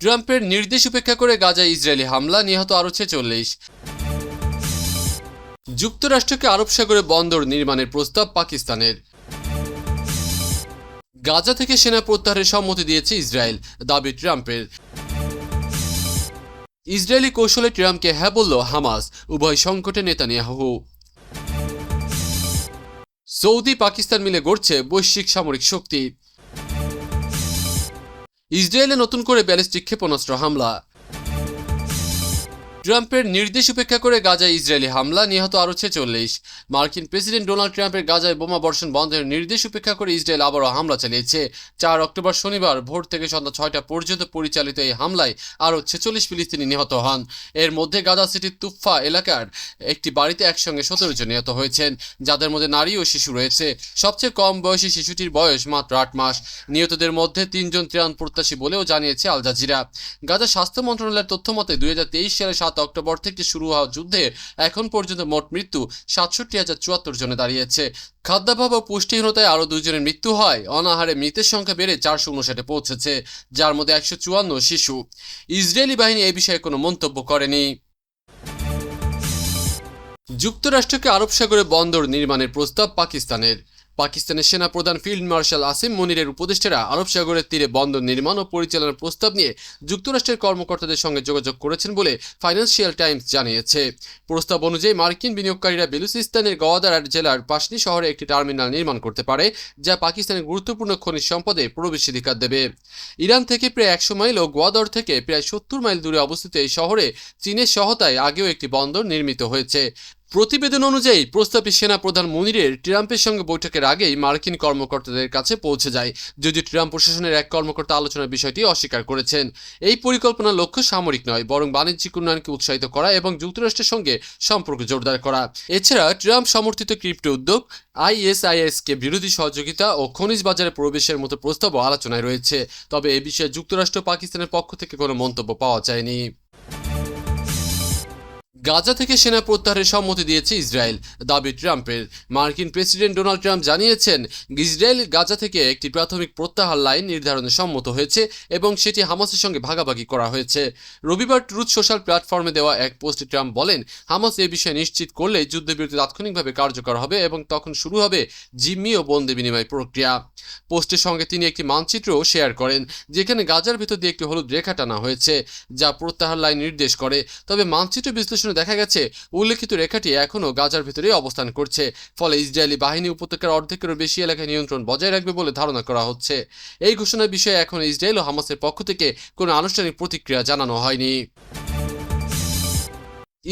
ট্রাম্পের নির্দেশ উপেক্ষা করে গাজায় ইসরায়েলি হামলা, নিহত আরও ছেচল্লিশ। যুক্তরাষ্ট্রকে আরব সাগরে বন্দর নির্মাণের প্রস্তাব পাকিস্তানের। গাজা থেকে সেনা প্রত্যাহারের সম্মতি দিয়েছে ইসরায়েল, দাবি ট্রাম্পের। ইসরায়েলি কৌশলে ট্রাম্পকে হ্যাঁ বলল হামাস, উভয় সংকটে নেতানিয়াহু। সৌদি, পাকিস্তান মিলে গড়ছে বৈশ্বিক সামরিক শক্তি। ইসরায়েলে নতুন করে ব্যালিস্টিক ক্ষেপণাস্ত্র হামলা। ট্রাম্পের নির্দেশ উপেক্ষা করে গাজায় ইসরায়েলি হামলা, নিহত আরও ছেচল্লিশ। মার্কিন প্রেসিডেন্ট ডোনাল্ড ট্রাম্পের গাজায় বোমা বর্ষণ বন্ধের নির্দেশ উপেক্ষা করে ইসরায়েল আবারও হামলা চালিয়েছে। চার অক্টোবর শনিবার ভোর থেকে সন্ধ্যা ছয়টা পর্যন্ত পরিচালিত এই হামলায় আরও ছেচল্লিশ ফিলিস্তিনি নিহত হন। এর মধ্যে গাজা সিটির তুফা এলাকার একটি বাড়িতে একসঙ্গে সতেরো জন নিহত হয়েছেন, যাদের মধ্যে নারী ও শিশু রয়েছে। সবচেয়ে কম বয়সী শিশুটির বয়স মাত্র আট মাস। নিহতদের মধ্যে তিনজন ত্রাণ প্রত্যাশী বলেও জানিয়েছে আল জাজিরা। গাজা স্বাস্থ্য মন্ত্রণালয়ের তথ্য মতে দুই হাজার তেইশ সালে সাত অক্টোবর থেকে শুরু হওয়া যুদ্ধে এখন পর্যন্ত মোট মৃত্যু সাতষট্টি হাজার চুয়াত্তর জনে দাঁড়িয়েছে। খাদ্যাভাব ও পুষ্টিহীনতায় আরও দুজনের মৃত্যু হয়। অনাহারে মৃতের সংখ্যা বেড়ে চারশো উনষাটে পৌঁছেছে, যার মধ্যে একশো চুয়ান্ন শিশু। ইসরায়েলি বাহিনী এ বিষয়ে কোনো মন্তব্য করেনি। যুক্তরাষ্ট্রকে আরব সাগরে বন্দর নির্মাণের প্রস্তাব পাকিস্তানের। পাকিস্তানের সেনা প্রধান ফিল্ড মার্শাল আসিম মনিরের উপদেষ্টারা আরব সাগরের তীরে বন্দর নির্মাণ ও পরিচালনার প্রস্তাব নিয়ে যুক্তরাষ্ট্রের কর্মকর্তাদের সঙ্গে যোগাযোগ করেছেন বলে ফাইন্যান্সিয়াল টাইমস জানিয়েছে। প্রস্তাব অনুযায়ী মার্কিন বিনিয়োগকারীরা বেলুচিস্তানের গওয়াদার জেলার পাশনি শহরে একটি টার্মিনাল নির্মাণ করতে পারে, যা পাকিস্তানের গুরুত্বপূর্ণ খনিজ সম্পদে প্রবেশাধিকার দেবে। ইরান থেকে প্রায় একশো মাইল ও গোয়াদর থেকে প্রায় সত্তর মাইল দূরে অবস্থিত এই শহরে চীনের সহায়তায় আগেও একটি বন্দর নির্মিত হয়েছে। প্রতিবেদন অনুযায়ী প্রস্তাবিত সেনা প্রধান মনিরের ট্রাম্পের সঙ্গে বৈঠকের আগেই মার্কিন কর্মকর্তাদের কাছে পৌঁছে যায়। যদিও ট্রাম্প প্রশাসনের এক কর্মকর্তা আলোচনার বিষয়টি অস্বীকার করেছেন। এই পরিকল্পনার লক্ষ্য সামরিক নয়, বরং বাণিজ্যিক উন্নয়নকে উৎসাহিত করা এবং যুক্তরাষ্ট্রের সঙ্গে সম্পর্ক জোরদার করা। এছাড়া, ট্রাম্প সমর্থিত ক্রিপ্টো উদ্যোগ, আইএসআইএসকে বিরোধী সহযোগিতা ও খনিজ বাজারে প্রবেশের মতো প্রস্তাবও আলোচনায় রয়েছে। তবে এ বিষয়ে যুক্তরাষ্ট্র পাকিস্তানের পক্ষ থেকে কোনো মন্তব্য পাওয়া যায়নি। গাজা থেকে সেনা প্রত্যাহারের সম্মতি দিয়েছে ইসরায়েল দাবি ট্রাম্পের। মার্কিন প্রেসিডেন্ট ডোনাল্ড ট্রাম্প জানিয়েছেন, ইসরায়েল গাজা থেকে একটি প্রাথমিক প্রত্যাহার লাইন নির্ধারণে সম্মত হয়েছে এবং সেটি হামাসের সঙ্গে ভাগাভাগি করা হয়েছে। রবিবার ট্রুথ সোশ্যাল প্ল্যাটফর্মে দেওয়া এক পোস্টে ট্রাম্প বলেন, হামাস এ বিষয়ে নিশ্চিত করলে যুদ্ধবিরতি তাৎক্ষণিকভাবে কার্যকর হবে এবং তখন শুরু হবে জিম্মি ও বন্দি বিনিময় প্রক্রিয়া। পোস্টের সঙ্গে তিনি একটি মানচিত্রও শেয়ার করেন, যেখানে গাজার ভিতর দিয়ে একটি হলুদ রেখা টানা হয়েছে, যা প্রত্যাহার লাইন নির্দেশ করে। তবে মানচিত্র বিশ্লেষণে দেখা গেছে, উল্লেখিত রেখাটি এখনও গাজার ভেতরেই অবস্থান করছে। ফলে ইসরায়েলি বাহিনী উপত্যকার অর্ধেকেরও বেশি এলাকায় নিয়ন্ত্রণ বজায় রাখবে বলে ধারণা করা হচ্ছে। এই ঘোষণার বিষয়ে এখন ইসরায়েল ও হামাসের পক্ষ থেকে কোনো আনুষ্ঠানিক প্রতিক্রিয়া জানানো হয়নি।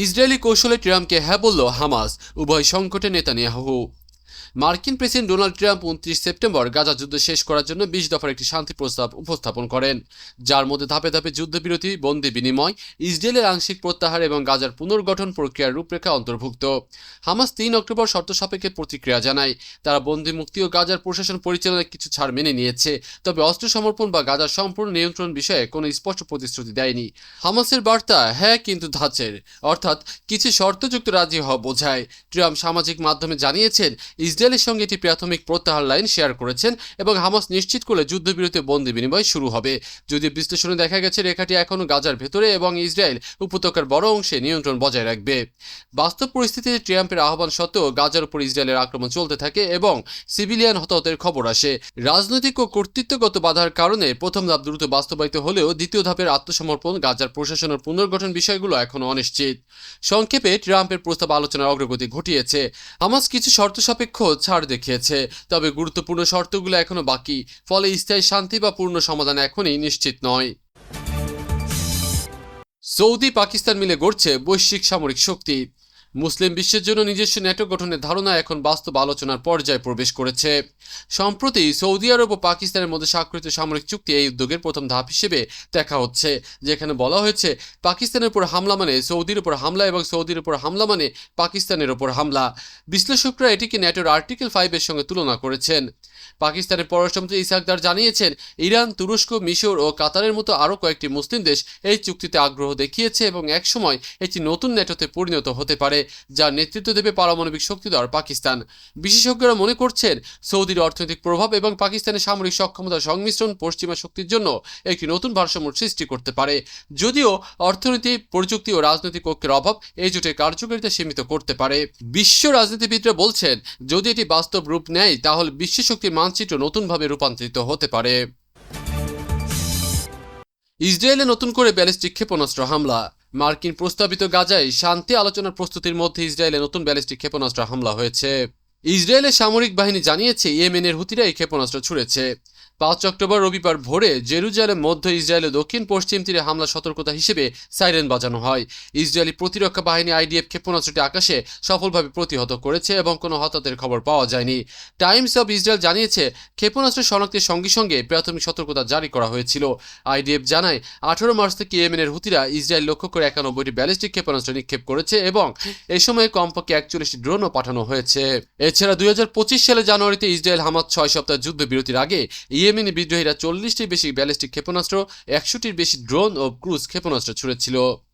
ইসরায়েলি কৌশলে ট্রাম্পকে হ্যাঁ বলল হামাস, উভয় সংকটে নেতানিয়াহু। মার্কিন প্রেসিডেন্ট ডোনাল্ড ট্রাম্প উনত্রিশ সেপ্টেম্বর গাজা যুদ্ধ শেষ করার জন্য বিশ দফার একটি শান্তি প্রস্তাব উপস্থাপন করেন। যার মধ্যে ধাপে ধাপে যুদ্ধবিরতি, বন্দি বিনিময়, ইসরায়েলের আংশিক প্রত্যাহার এবং গাজার পুনর্গঠন প্রক্রিয়ার রূপরেখা অন্তর্ভুক্ত। হামাস তিন অক্টোবর শর্ত সাপেক্ষে প্রতিক্রিয়া জানায়। তারা বন্দি মুক্তি ও গাজার প্রশাসন পরিচালনায় কিছু ছাড় মেনে নিয়েছে, তবে অস্ত্র সমর্পণ বা গাজার সম্পূর্ণ নিয়ন্ত্রণ বিষয়ে কোনো স্পষ্ট প্রতিশ্রুতি দেয়নি। হামাসের বার্তা হ্যাঁ কিন্তু ধাঁচের। অর্থাৎ, কিছু শর্তযুক্ত রাজি হওয়া বোঝায়। ট্রাম্প সামাজিক মাধ্যমে জানিয়েছেন ইসরায়েলের সঙ্গে একটি প্রাথমিক প্রত্যাহার লাইন শেয়ার করেছেন এবং হামাস নিশ্চিত করলে যুদ্ধবিরতি বন্দি বিনিময় শুরু হবে। যদিও বিশ্লেষণে দেখা গেছে, রেখাটি এখনও গাজার ভেতরে এবং ইসরায়েল উপত্যকার বড় অংশে নিয়ন্ত্রণ বজায় রাখবে। বাস্তব পরিস্থিতিতে ট্রাম্পের আহ্বান সত্ত্বেও গাজার উপর ইসরায়েলের আক্রমণ চলতে থাকে এবং সিভিলিয়ান হতাহতের খবর আসে। রাজনৈতিক ও কর্তৃত্বগত বাধার কারণে প্রথম ধাপ দ্রুত বাস্তবায়িত হলেও দ্বিতীয় ধাপের আত্মসমর্পণ, গাজার প্রশাসনের পুনর্গঠন বিষয়গুলো এখনও অনিশ্চিত। সংক্ষেপে ট্রাম্পের প্রস্তাব আলোচনার অগ্রগতি ঘটিয়েছে। হামাস কিছু শর্ত সাপেক্ষ ছাড় দেখিয়েছে। তবে গুরুত্বপূর্ণ শর্তগুলো এখনও বাকি। ফলে স্থায়ী শান্তি বা পূর্ণ সমাধান এখনই নিশ্চিত নয়। সৌদি পাকিস্তান মিলে গড়ছে বৈশ্বিক সামরিক শক্তি। মুসলিম বিশ্বের জন্য নিজস্ব ন্যাটো গঠনের ধারণা এখন বাস্তব আলোচনার পর্যায়ে প্রবেশ করেছে। সম্প্রতি সৌদি আরব ও পাকিস্তানের মধ্যে স্বাক্ষরিত সামরিক চুক্তি এই উদ্যোগের প্রথম ধাপ হিসেবে দেখা হচ্ছে, যেখানে বলা হয়েছে, পাকিস্তানের উপর হামলা মানে সৌদির উপর হামলা এবং সৌদির উপর হামলা মানে পাকিস্তানের উপর হামলা। বিশ্লেষকরা এটিকে ন্যাটোর আর্টিকেল ফাইভের সঙ্গে তুলনা করেছেন। পাকিস্তানের পররাষ্ট্রমন্ত্রী ইসাকদার জানিয়েছেন, ইরান, তুরস্ক, মিশর ও কাতারের মতো আরও কয়েকটি মুসলিম দেশ এই চুক্তিতে আগ্রহ দেখিয়েছে এবং একসময় একটি নতুন ন্যাটোতে পরিণত হতে পারে, যার নেতৃত্ব দেবে পারমাণবিক শক্তিধর পাকিস্তান। বিশেষজ্ঞরা মনে করছেন, সৌদির অর্থনৈতিক প্রভাব এবং পাকিস্তানের সামরিক সক্ষমতার সংমিশ্রণ পশ্চিমা শক্তির জন্য একটি নতুন ভারসাম্য সৃষ্টি করতে পারে। যদিও অর্থনীতি, প্রযুক্তি ও রাজনৈতিক ঐক্যের অভাব এই জোটের কার্যকারিতা সীমিত করতে পারে। বিশ্ব রাজনীতিবিদরা বলছেন, যদি এটি বাস্তব রূপ নেয়, তাহলে বিশ্ব শক্তির মানচিত্র নতুনভাবে রূপান্তরিত হতে পারে। ইসরায়েলে নতুন করে ব্যালিস্টিক ক্ষেপণাস্ত্র হামলা। মার্কিন প্রস্তাবিত গাজায় শান্তি আলোচনার প্রস্তুতির মধ্যে ইসরায়েলে নতুন ব্যালিস্টিক ক্ষেপণাস্ত্র হামলা হয়েছে। ইসরায়েলের সামরিক বাহিনী জানিয়েছে, ইয়েমেনের হুতিরা এই ক্ষেপণাস্ত্র ছুড়েছে। পাঁচ অক্টোবর রবিবার ভোরে জেরুজালেম, মধ্য ইসরায়েলের দক্ষিণ পশ্চিম তীরে হামলা সতর্কতা হিসেবে সাইরেন বাজানো হয়। ইসরায়েলি প্রতিরক্ষা বাহিনী আইডিএফ ক্ষেপণাস্ত্রটি আকাশে সফলভাবে প্রতিহত করেছে এবং কোনো হতাহতের খবর পাওয়া যায়নি। টাইমস অব ইসরায়েল জানিয়েছে ক্ষেপণাস্ত্র শনাক্তের সঙ্গে সঙ্গে প্রাথমিক সতর্কতা জারি করা হয়েছিল। আইডিএফ জানায়, আঠারো মার্চ থেকে ইয়েমেনের হুতিরা ইসরায়েল লক্ষ্য করে একানব্বইটি ব্যালিস্টিক ক্ষেপণাস্ত্র নিক্ষেপ করেছে এবং এই সময়ে কমপক্ষে একচল্লিশটি ড্রোনও পাঠানো হয়েছে। এছাড়া দুই হাজার পঁচিশ সালে জানুয়ারিতে ইসরায়েল হামাদ ছয় সপ্তাহ যুদ্ধবিরতির আগে ইয়েমেনি বিদ্রোহীরা চল্লিশটির বেশি ব্যালিস্টিক ক্ষেপণাস্ত্র একশোটির বেশি ড্রোন ও ক্রুজ ক্ষেপণাস্ত্র ছুড়েছিল।